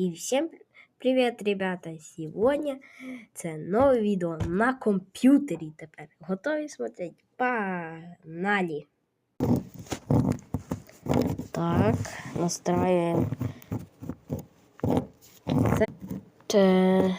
И всем привет, ребята! Сегодня це нове відео на комп'ютері тепер. Готові смотреть? Погнали! Так, настраиваем. Це...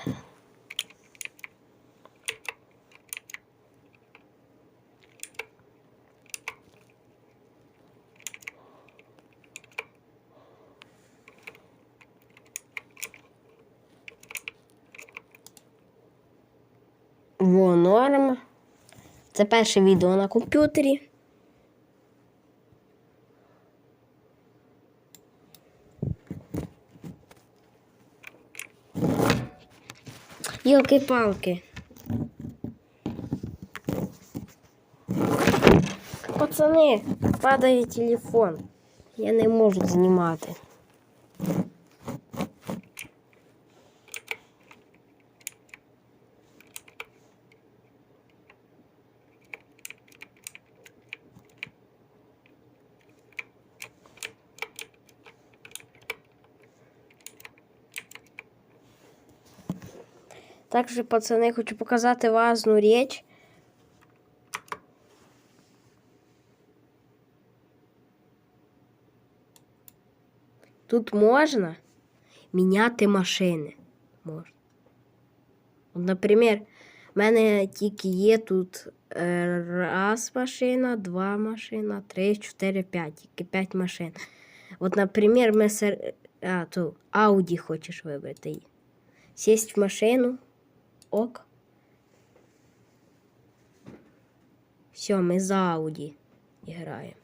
Во норм. Це перше відео на комп'ютері. Йолки-палки. Пацани, падає телефон. Я не можу знімати. Також, пацани, хочу показати важну річ. Тут можна міняти машини. Можна. Наприклад, в мене тільки є тут е, раз машина, два машина, три, чотири, п'ять. Тільки п'ять машин. От, наприклад, ми сер... а, ту, Audi хочеш вибрати. Сесть в машину. Ок. Все, ми за Ауді граємо.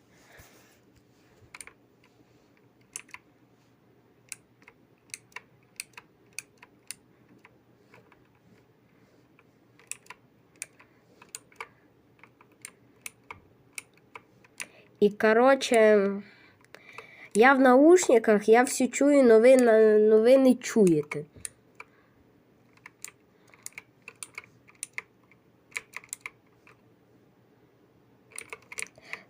І, короче, я в наушниках, я все чую, но ви, но ви не чуєте.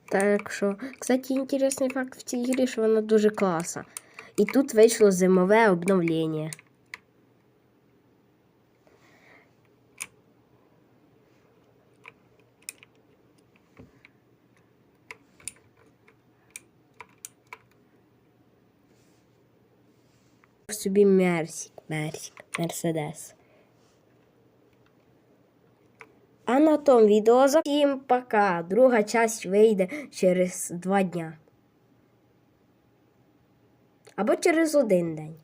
Так що, кстати, інтересний факт в цій грі, що вона дуже класна. І тут вийшло зимове обновлення. Собі Мерсік, Мерсік, Мерседес. А на тому відео за всім пока. Друга часть вийде через два дня. Або через один день.